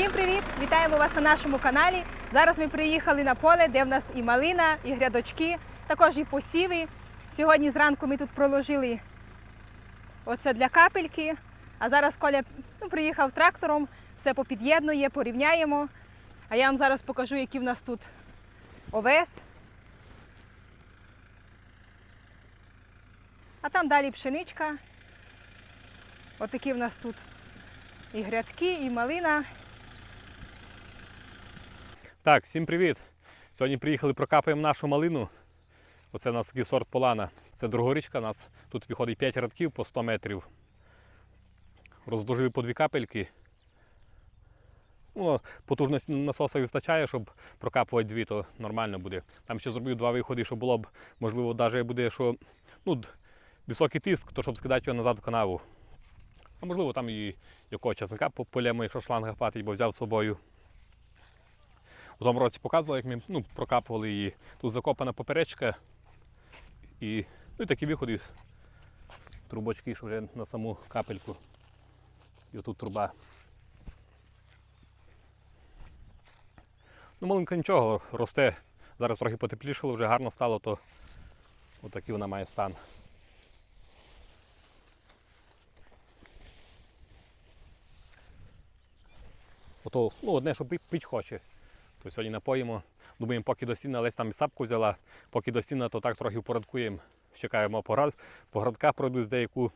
Всім привіт! Вітаємо вас на нашому каналі. Зараз ми приїхали на поле, де в нас і малина, і грядочки, також і посіви. Сьогодні зранку ми тут проложили оце для капельки. А зараз Коля ну, приїхав трактором, все попід'єднує, порівняємо. А я вам зараз покажу, які в нас тут овес. А там далі пшеничка. Отакі в нас тут і грядки, і малина. Так, всім привіт! Сьогодні приїхали, прокапаємо нашу малину. Оце у нас такий сорт полана. Це другорічка у нас. Тут виходить 5 рядків по 100 метрів. Роздовжили по дві капельки. Ну, потужності насоса вистачає, щоб прокапувати дві, то нормально буде. Там ще зробив два виходи, щоб було б, можливо, навіть буде, що ну, високий тиск, то щоб скидати його назад в канаву. А можливо, там і якого часника по полємо, якщо шланга хватить, бо взяв з собою. У тому році показував, як ми ну, прокапували її. Тут закопана поперечка і, ну, і такі виходи, трубочки, що вже на саму капельку. І отут труба. Ну, маленько нічого, росте. Зараз трохи потеплішало, вже гарно стало, то отакий вона має стан. Ото, ну, одне, що пить хоче. То сьогодні напоїмо. Думаємо, поки до стіна, Лесь там і сапку взяла, поки до стіна, то так трохи впорядкуємо. Чекаємо поград, поградка з деяку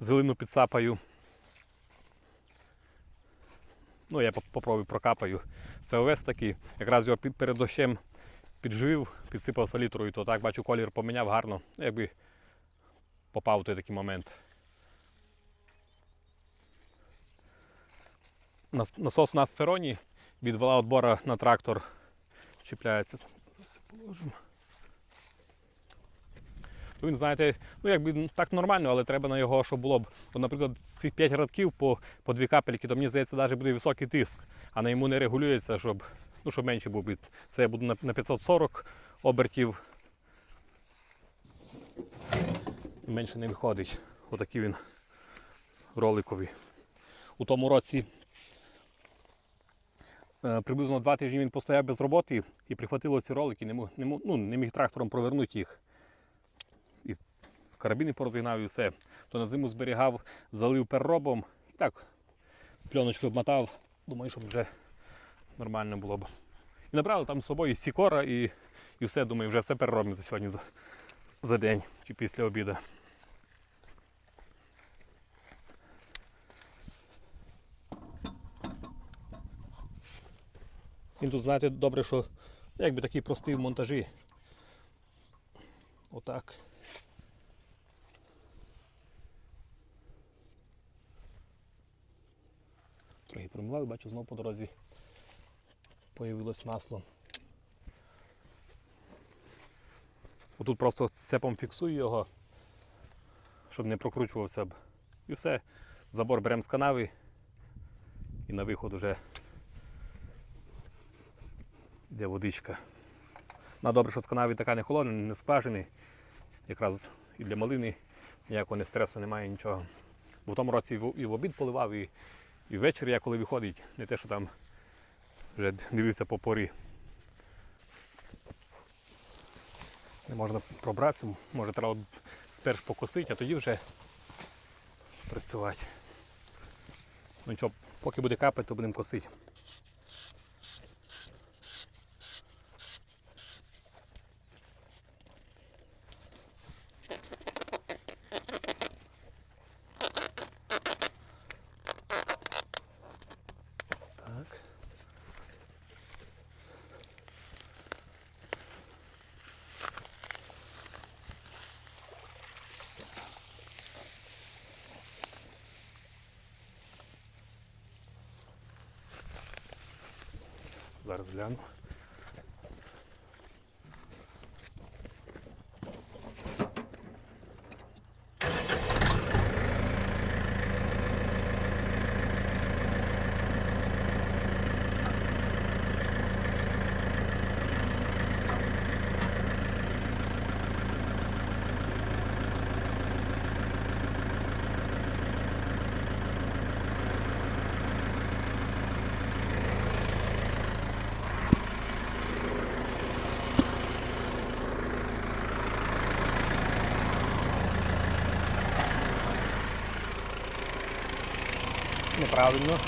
зелену підсапаю. Ну, я попробую прокапаю. Це овес такий. Якраз його перед дощем підживив, підсипав салітрою, то так бачу, колір поміняв гарно. Якби попав в той такий момент. Нас- Насос у нас в від вала отбора на трактор чіпляється. Це положимо. То він, знаєте, ну якби так нормально, але треба на його, щоб було б. От, наприклад, цих 5 радків по, по 2 капельки, то мені здається, навіть буде високий тиск, а на йому не регулюється, щоб, ну, щоб менше був. Це я буду на, на 540 обертів. Менше не виходить. Отакий він роликовий. У тому році Приблизно два тижні він постояв без роботи і прихватило ці ролики, не не, ну, не міг трактором провернути їх. І карабіни порозігнав і все. То на зиму зберігав, залив переробом. І так, пленочку обмотав, думаю, щоб вже нормально було б. І набрали там з собою сікора і, і все, думаю, вже все переробимо за сьогодні за, за день чи після обіду. Він тут, знаєте, добре, що якби такий простий в монтажі. Отак. Трохи промиваю, бачу, знову по дорозі появилось масло. Отут просто цепом фіксую його, щоб не прокручувався б. І все. Забор беремо з канави і на виход уже де водичка. Ну, добре, що з канави така не холодна, не скважини. Якраз і для малини ніякого не стресу немає нічого. Бо в тому році і в, обід поливав, і, і ввечері я коли виходить, не те, що там вже дивився по порі. Не можна пробратися, може треба спершу покосити, а тоді вже працювати. Ну нічого, поки буде капати, то будемо косити. Зараз гляну. Неправильно.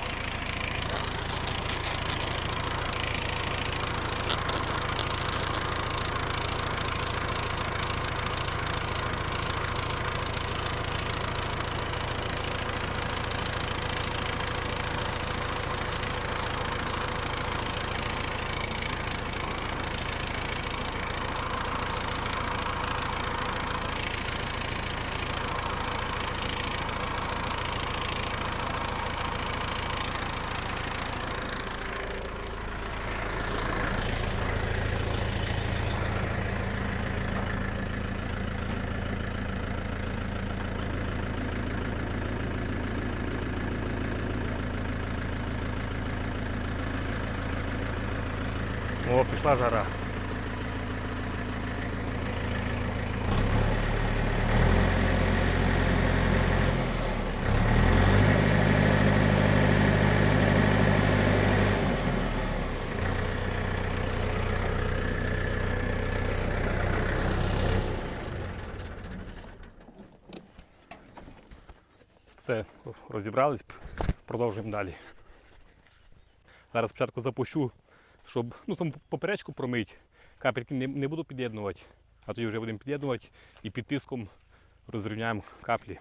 О, пішла жара. Все, розібрались, продовжуємо далі. Зараз спочатку запущу щоб ну, саму поперечку промити, капельки не, не буду під'єднувати, а тоді вже будемо під'єднувати і під тиском розрівняємо каплі.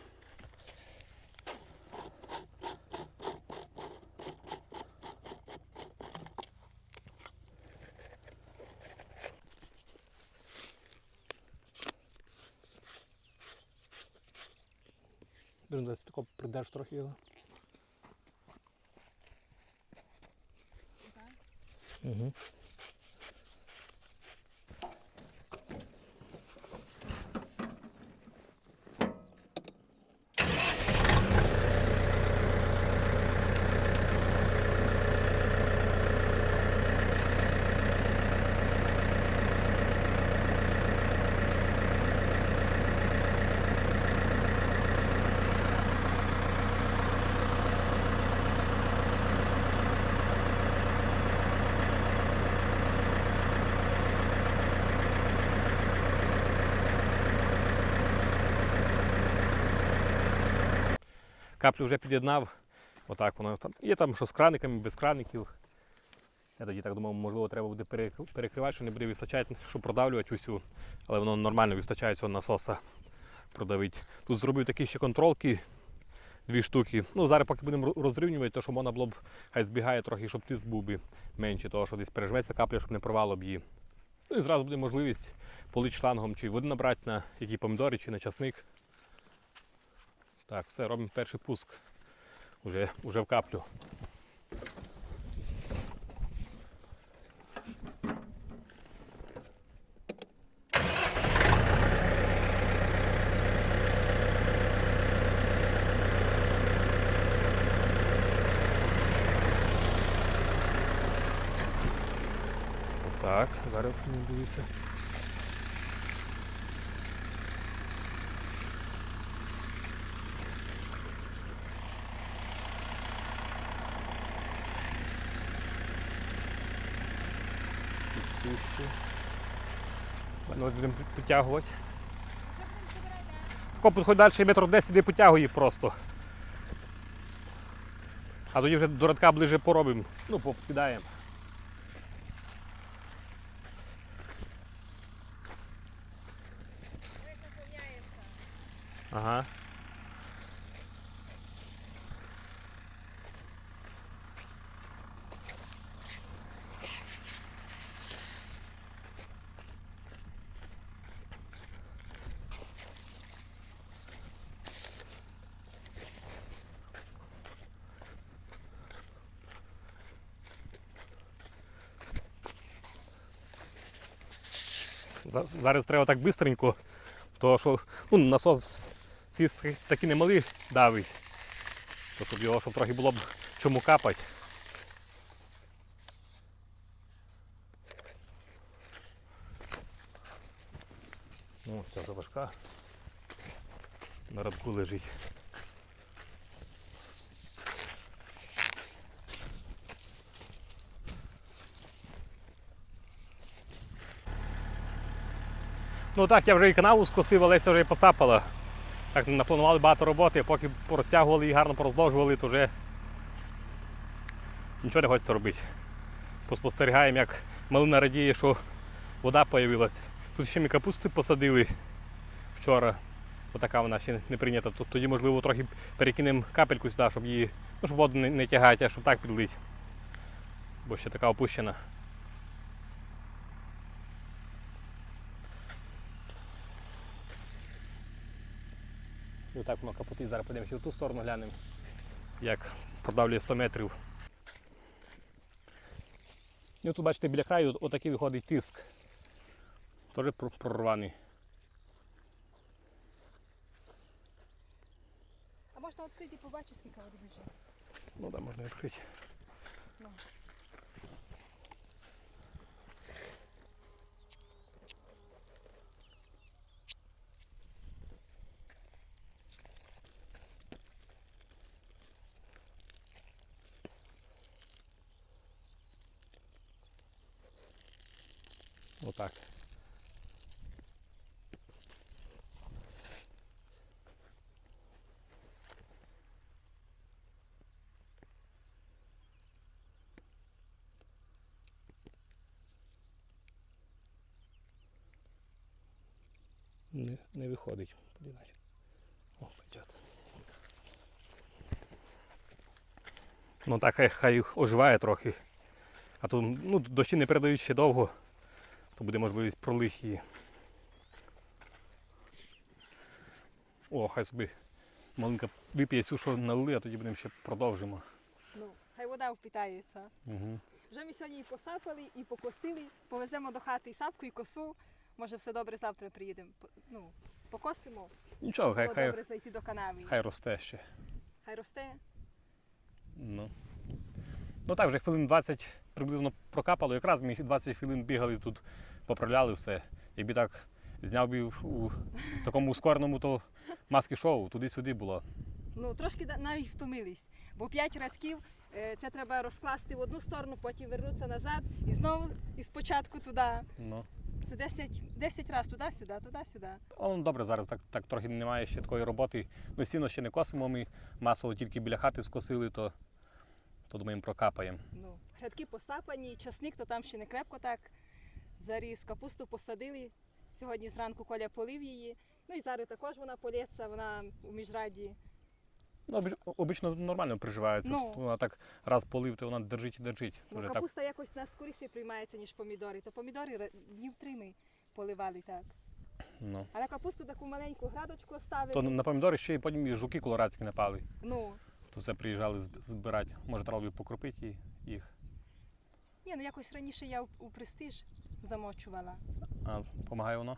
Десь тако придеш трохи його. Угу. Каплю вже під'єднав. Отак воно там. Є там що з краниками, без краників. Я тоді так думав, можливо, треба буде перекривати, що не буде вистачати, щоб продавлювати усю. Але воно нормально вистачає цього насоса продавити. Тут зробив такі ще контролки, дві штуки. Ну, зараз поки будемо ро- розрівнювати, то що можна було б, хай збігає трохи, щоб тиск був би менший, того що десь пережветься капля, щоб не порвало б її. Ну і зразу буде можливість полити шлангом, чи води набрати на які помідори, чи на часник. Так, все, робимо перший пуск. Уже, уже в каплю. Так, зараз мені дивіться. Підсвіщу. Ну, ось будемо підтягувати. Тако підходь далі метр 10 і потягує просто. А тоді вже до радка ближе поробимо. Ну, покидаємо. Ага. Зараз треба так бистренько, тому що ну, насос тиск такий немалий давить. То щоб його щоб трохи було б чому капати. Ну, ця вже важка. На радку лежить. Ну так, я вже і канаву скосив, Олеся вже і посапала. Так напланували багато роботи, поки порозтягували і гарно пороздовжували, то вже нічого не хочеться робити. Поспостерігаємо, як малина радіє, що вода з'явилась. Тут ще ми капусти посадили вчора. Отака вона ще не прийнята. Тоді, можливо, трохи перекинемо капельку сюди, щоб її, ну, щоб воду не, не тягати, а щоб так підлить. Бо ще така опущена. І отак воно капотить. Зараз підемо ще в ту сторону глянемо, як продавлює 100 метрів. І тут бачите, біля краю отакий виходить тиск. Теж прорваний. А можна відкрити і побачити, скільки води біжить. Ну да, можна відкрити. Ну. Отак. Не, не виходить. Подивіться. О, пойдет. Ну так хай, хай оживає трохи. А то ну, дощі не передають ще довго, то буде можливість пролих її. О, хай собі маленька вип'є цю, що налили, а тоді будемо ще продовжимо. Ну, хай вода впитається. Угу. Вже ми сьогодні і посапали, і покосили, повеземо до хати і сапку, і косу. Може, все добре завтра приїдемо. Ну, покосимо, Нічого, хай, було хай, добре зайти до канави. хай росте ще. Хай росте. Ну. ну так, вже хвилин 20 приблизно прокапало. Якраз ми 20 хвилин бігали тут, поправляли все. Якби так зняв би у такому ускореному, то маски шоу, туди-сюди було. Ну, трошки да- навіть втомились, бо п'ять рядків е, це треба розкласти в одну сторону, потім вернутися назад і знову і спочатку туди. Ну. Це 10, 10 разів туди-сюди, туди-сюди. Але ну, добре, зараз так, так трохи немає ще такої роботи. Ну, сіно ще не косимо, ми масово тільки біля хати скосили, то, то думаємо, прокапаємо. Ну, грядки посапані, часник, то там ще не крепко так заріс. Капусту посадили. Сьогодні зранку Коля полив її. Ну і зараз також вона полється, вона у міжраді. Ну, обі- обично нормально приживається. Ну. Тут Вона так раз полив, то вона держить і держить. Ну, Вже так. капуста якось нас скоріше приймається, ніж помідори. То помідори ра- днів три ми поливали так. Ну. Але капусту таку маленьку градочку оставили. То на помідори ще й потім і жуки колорадські напали. Ну, То це приїжджали зб- збирати. Може, треба було покропити і- їх. ні, ну якось раніше я у, у престиж замочувала. А, допомагає воно.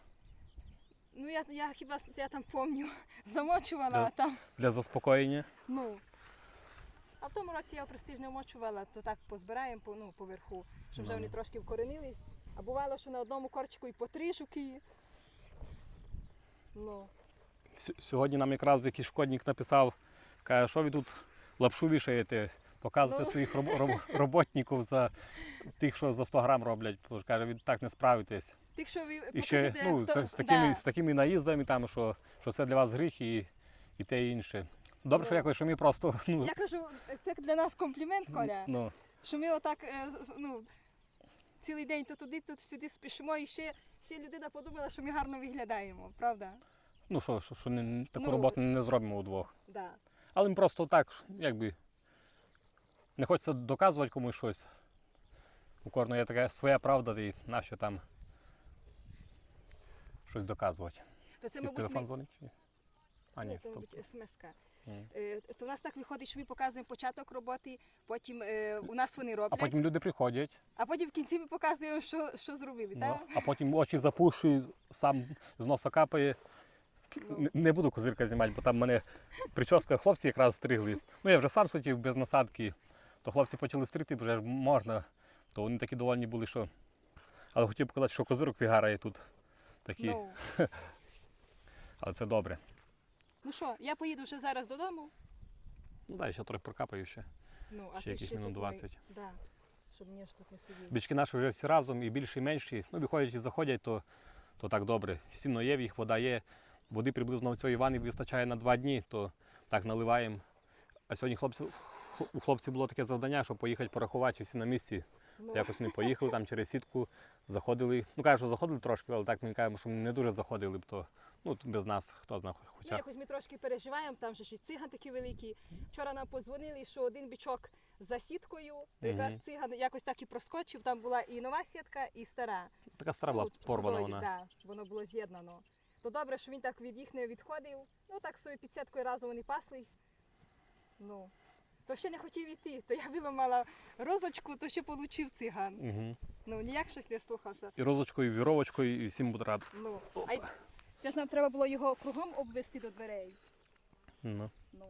Ну я, я хіба я там пам'ятаю, замочувала, а там. Для заспокоєння. Ну. А в тому році я у престиж вмочувала, то так позбираємо по, ну, поверху, щоб вже вони трошки вкоренились. А бувало, що на одному корчику і по три жуки. Ну, Сьогодні нам якраз якийсь шкодник написав, каже, що ви тут лапшу вішаєте, показуєте Ну. своїх роб- роб- роботників за тих, що за 100 грам роблять. Каже, ви так не справитесь. Тих, що ви І ще ну, хто... з, з, такими, да. з такими наїздами, там, що, що це для вас гріх і, і те і інше. Добре, що Ну. якось, що ми просто. Ну, Я кажу, це для нас комплімент, Коля. ну, Що ми отак е, ну, цілий день то туди, то сюди спішимо, і ще, ще людина подумала, що ми гарно виглядаємо, правда? ну що, що, що не, таку Ну. роботу не зробимо удвох. Да. Але ми просто так, якби. Не хочеться доказувати комусь щось. У кожного є така своя правда, і нащо там щось доказувати. То це, мабуть, телефон ми... дзвонить? А, ні. То, то- мабуть, смс-ка. Ні. Е, То в нас так виходить, що ми показуємо початок роботи, потім е, у нас вони роблять. А потім люди приходять, а потім в кінці ми показуємо, що, що зробили, ну, так? а потім очі запушують, сам з носа капає. Ну. Не, буду козирка знімати, бо там мене прическа хлопці якраз стригли. Ну я вже сам хотів без насадки, то хлопці почали стригти, вже можна. То вони такі довольні були, що. Але хотів показати, що козирок вигарає тут. Такі. Ну, Але це добре. ну що, я поїду вже зараз додому. Ну дай ще трохи прокапаю ще. Ну, а Ще ти якісь тут ми- 20. Да, щоб мені ж тут не сидіти. Бички наші вже всі разом, і більші, і менші. Ну, виходять і заходять, то, то так добре. Сіно є їх, вода є. Води приблизно в цій ванні вистачає на два дні, то так наливаємо. А сьогодні хлопці, у хлопців було таке завдання, щоб поїхати порахувати, чи всі на місці. Ну, Якось вони поїхали там через сітку, заходили. Ну кажуть, що заходили трошки, але так ми кажемо, що не дуже заходили б, то ну, без нас, хто знає, хоча. якось ми трошки переживаємо, там же ще циган такі великі. Вчора нам подзвонили, що один бічок за сіткою, то якраз Мгм. циган якось так і проскочив. Там була і нова сітка, і стара. Така стара була порвана вона. Да, воно було з'єднано. То добре, що він так від їх не відходив. Ну так собі під сіткою разом вони паслись. Ну, то ще не хотів іти, то я виламала розочку, то ще получив циган. Угу. Ну ніяк щось не слухався. І розочкою, і віровочкою, і всім буде рад. Ну, а й- це ж нам треба було його кругом обвести до дверей. Ну, Ну.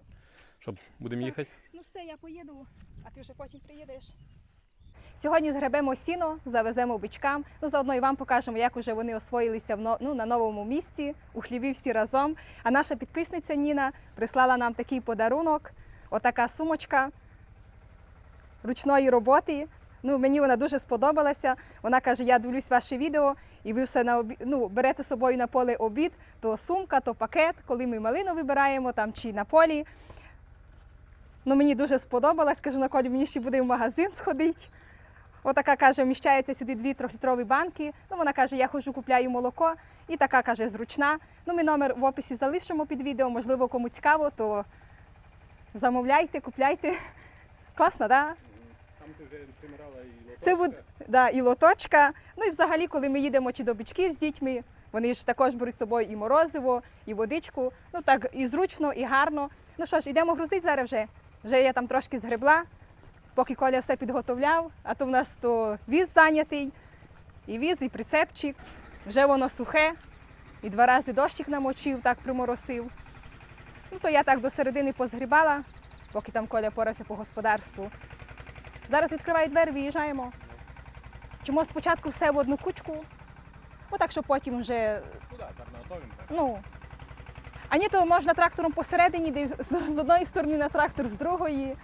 щоб будемо їхати. Ну все, я поїду, а ти вже потім приїдеш. Сьогодні згребемо сіно, завеземо бичкам. Ну заодно і вам покажемо, як уже вони освоїлися в но- ну, на новому місці, у хліві всі разом. А наша підписниця Ніна прислала нам такий подарунок, отака сумочка ручної роботи. Ну, мені вона дуже сподобалася. Вона каже: я дивлюсь ваше відео, і ви все на обі... ну, берете з собою на поле обід, то сумка, то пакет, коли ми малину вибираємо там чи на полі. Ну, мені дуже сподобалось. Кажу, на колі мені ще буде в магазин сходити. Отака каже, вміщається сюди дві трьохлітрові банки. Ну, вона каже, я ходжу, купляю молоко. І така каже, зручна. Ну, ми номер в описі залишимо під відео. Можливо, кому цікаво, то замовляйте, купляйте. Класно, так? Да? Там ти вже примирала і Це буде да, і лоточка. Ну і взагалі, коли ми їдемо чи до бичків з дітьми, вони ж також беруть з собою і морозиво, і водичку. Ну так і зручно, і гарно. Ну що ж, йдемо грузити зараз вже. Вже я там трошки згребла, поки Коля все підготовляв, а то в нас то віз зайнятий, і віз, і прицепчик. Вже воно сухе, і два рази дощик намочив, так приморосив. Ну то я так до середини позгрібала, поки там Коля порався по господарству. Зараз відкриваю двері, виїжджаємо. Чому спочатку все в одну кучку, отак, що потім вже, Ну так, готовимо. ну. А ні, то можна трактором посередині, де з з одної сторони на трактор, з другої.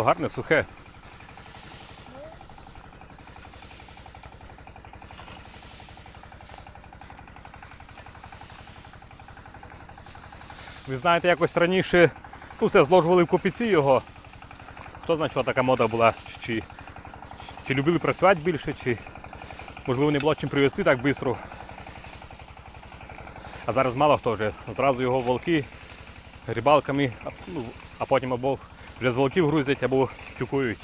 О, гарне, сухе. Ви знаєте, якось раніше ну, все зложували в копійці його. Хто знає, що така мода була, чи, чи любили працювати більше, чи можливо не було чим привезти так швидко. А зараз мало хто вже. Зразу його волки рибалками, ну, а потім або вже з волків грузять, або тюкують.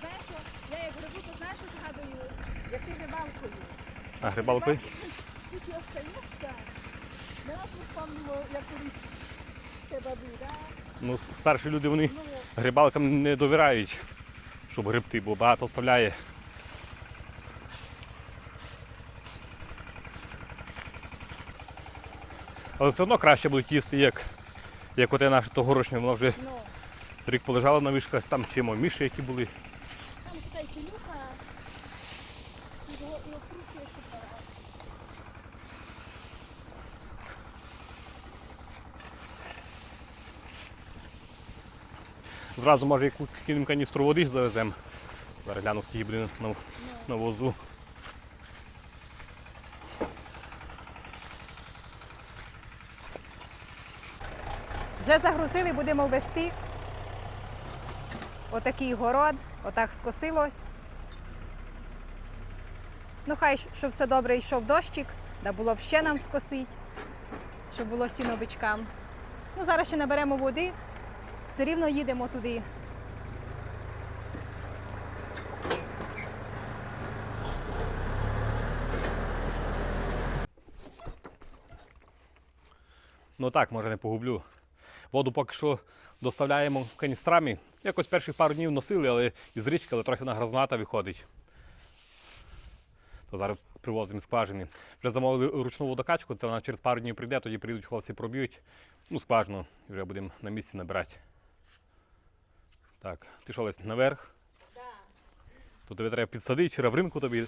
Знаєш, я як грибу, то знаєш, що згадую, як ти рибалкою. А грибалкою? Скільки остається. Ми нас не як колись це баби. Ну, старші люди вони Ну, грибалкам не довіряють, щоб грибти, бо багато оставляє. Але все одно краще будуть їсти, як, як оте наше тогорочне, воно вже ну. рік полежало на вишках, там чимо міші, які були. Там така пилюка, і було супер. Зразу може яку кинемо каністру води завеземо. Зараз гляну, скільки буде на, на возу. Вже загрузили, будемо вести. Отакий город, отак скосилось. Ну, хай щоб все добре йшов дощик, да було б ще нам скосить, щоб було сіно бичкам. Ну, зараз ще наберемо води, все рівно їдемо туди. Ну так, може не погублю. Воду поки що доставляємо каністрами. Якось перших пару днів носили, але із річки, але трохи вона грозната виходить. То зараз привозимо скважини. Вже замовили ручну водокачку, це вона через пару днів прийде, тоді прийдуть хлопці проб'ють. Ну, скважину вже будемо на місці набирати. Так, ти що Лесь, наверх? Тут тобі треба підсадити, чи ринку тобі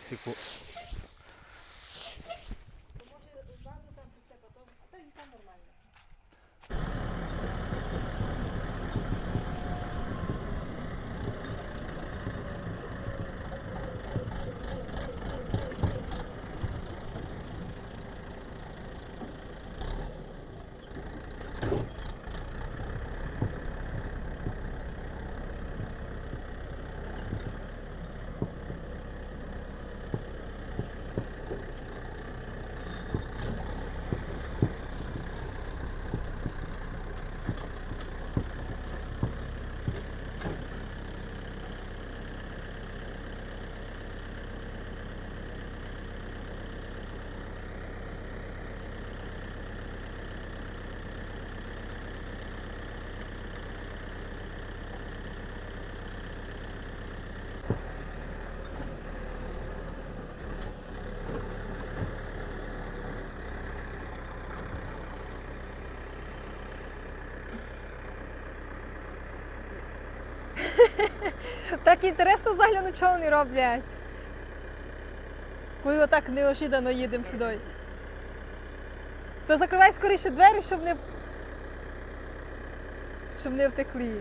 Так інтересно загляну, що вони роблять. Коли отак неожиданно їдемо сюди. То закривай скоріше двері, щоб не. Щоб не втекли.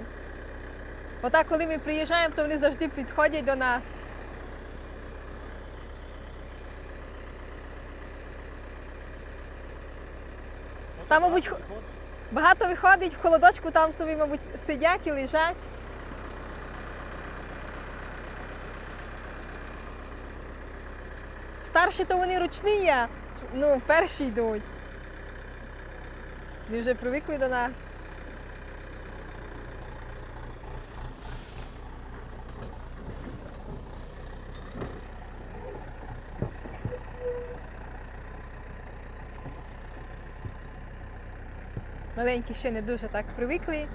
Отак, коли ми приїжджаємо, то вони завжди підходять до нас. Там, мабуть, багато виходить в холодочку, там собі, мабуть, сидять і лежать. Старші то вони ручні, а ну, перші йдуть. Вони вже привикли до нас. Маленькі ще не дуже так привикли.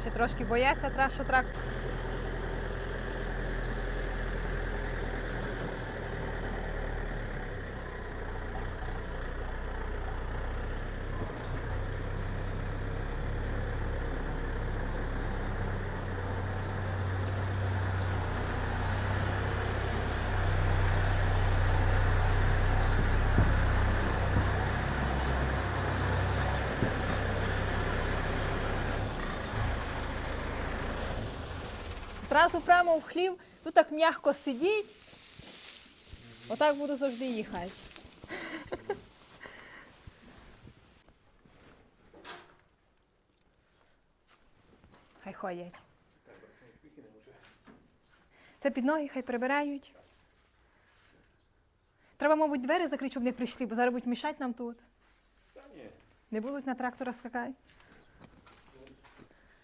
Ще трошки бояться, що трактор. Зразу прямо в хлів, тут так м'яко сидіть. Отак буду завжди їхати. Хай ходять. Це під ноги, хай прибирають. Треба, мабуть, двері закрити, щоб не прийшли, бо зараз будуть мішати нам тут. Та ні, Не будуть на трактора скакати.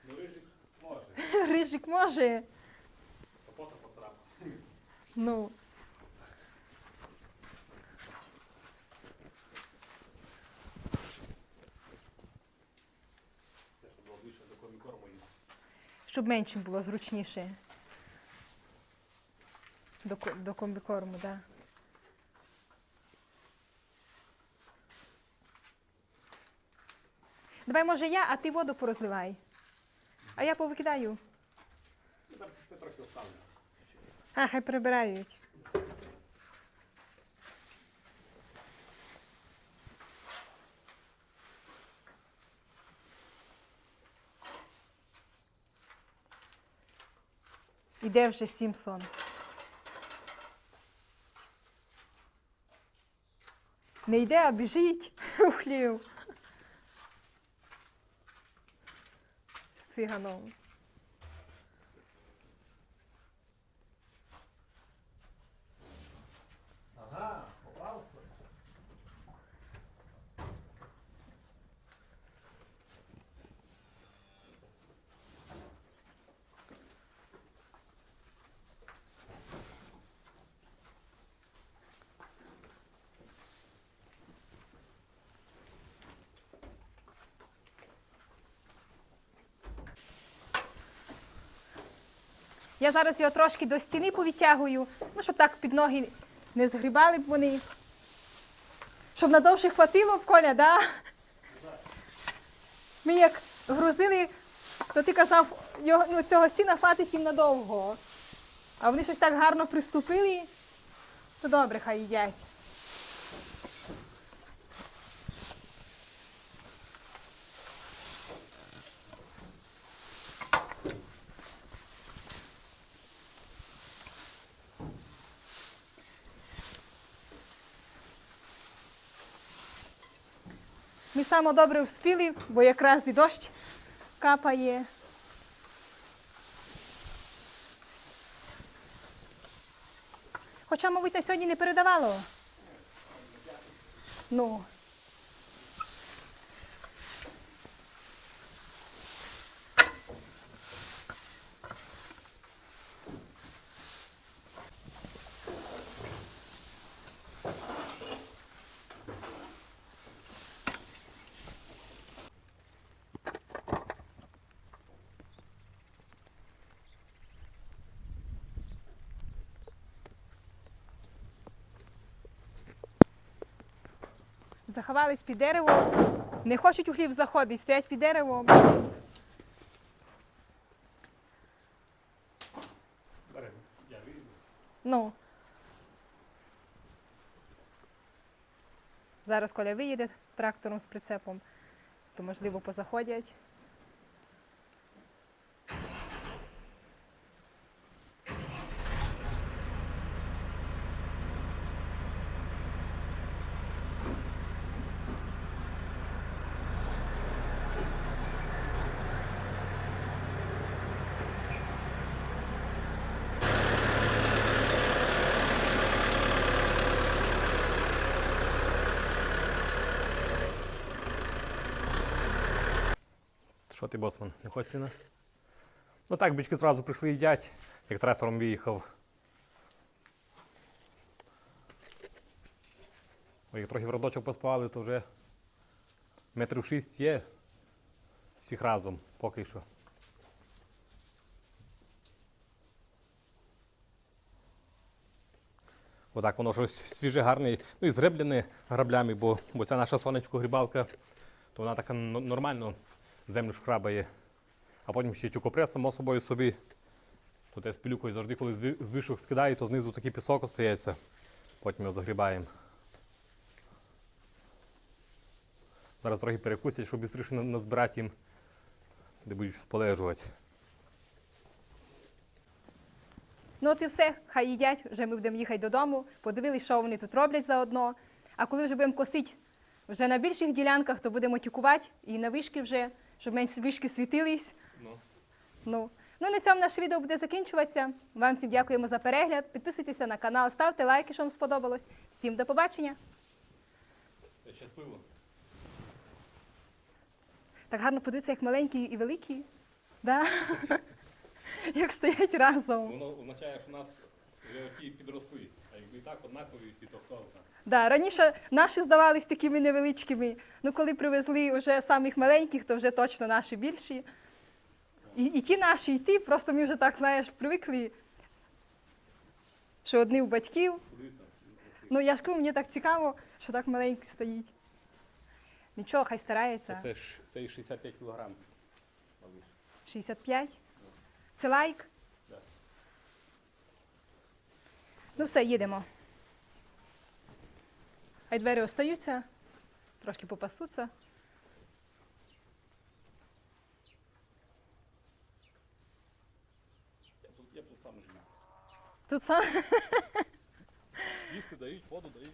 ну рижик може. Рижик може. Ну. Щоб меншим було зручніше. До, до комбікорму, так. Да. Давай, може, я, а ти воду порозливай. А я повикидаю. Ну, там ми трохи оставлю. А, хай прибирають. Іде вже Сімпсон. Не йде, а біжить у хлів. З. Ага, поправство. Я зараз його трошки до стіни повитягую, ну, щоб так під ноги Не згрібали б вони. Щоб надовше хватило б коля, да? Ми як грузили, то ти казав, його, ну, цього сіна хватить їм надовго. А вони щось так гарно приступили, то добре, хай їдять. Ми саме добре вспіли, бо якраз і дощ капає. Хоча, мабуть, на сьогодні не передавало. Ну. Заховались під деревом, не хочуть у хліб заходити, стоять під деревом. Ну. Зараз Коля виїде трактором з прицепом, то можливо позаходять. Що ти, босман, не хочеш сіна? Ну так, бички зразу прийшли їдять, як трактором виїхав. Ой, як трохи в родочок поставили, то вже метрів шість є всіх разом поки що. Отак воно щось свіже, гарне, ну і згреблене граблями, бо, бо ця наша сонечко грібалка, то вона така нормально землю шкрабає. А потім ще тюкопрес, само собою собі. Тут я з пилюкою завжди, коли з вишок скидаю, то знизу такий пісок остається. Потім його загрібаємо. Зараз трохи перекусять, щоб швидше назбирати їм, де будуть полежувати. Ну от і все, хай їдять, вже ми будемо їхати додому, подивилися, що вони тут роблять заодно. А коли вже будемо косити вже на більших ділянках, то будемо тюкувати і на вишки вже, щоб менше вишки світились. Ну. Ну. ну, на цьому наше відео буде закінчуватися. Вам всім дякуємо за перегляд. Підписуйтеся на канал, ставте лайки, що вам сподобалось. Всім до побачення. Щасливо. Так гарно подивіться, як маленькі і великі. Да? як стоять разом. Воно означає, що нас вже ті підросли. А якби так однакові всі, то хто знає. Да, раніше наші здавались такими невеличкими. Ну, коли привезли вже самих маленьких, то вже точно наші більші. І, і ті наші, і ті, просто ми вже так, знаєш, привикли, що одні у батьків. Подивіться. Ну, я ж кажу, мені так цікаво, що так маленький стоїть. Нічого, хай старається. Це ж це і 65 кг. 65. Це лайк. Да. Ну все, їдемо. Хай двері остаються, трошки попасуться. Я тут, я тут сам живу. Тут сам. Їсти дають, воду дають.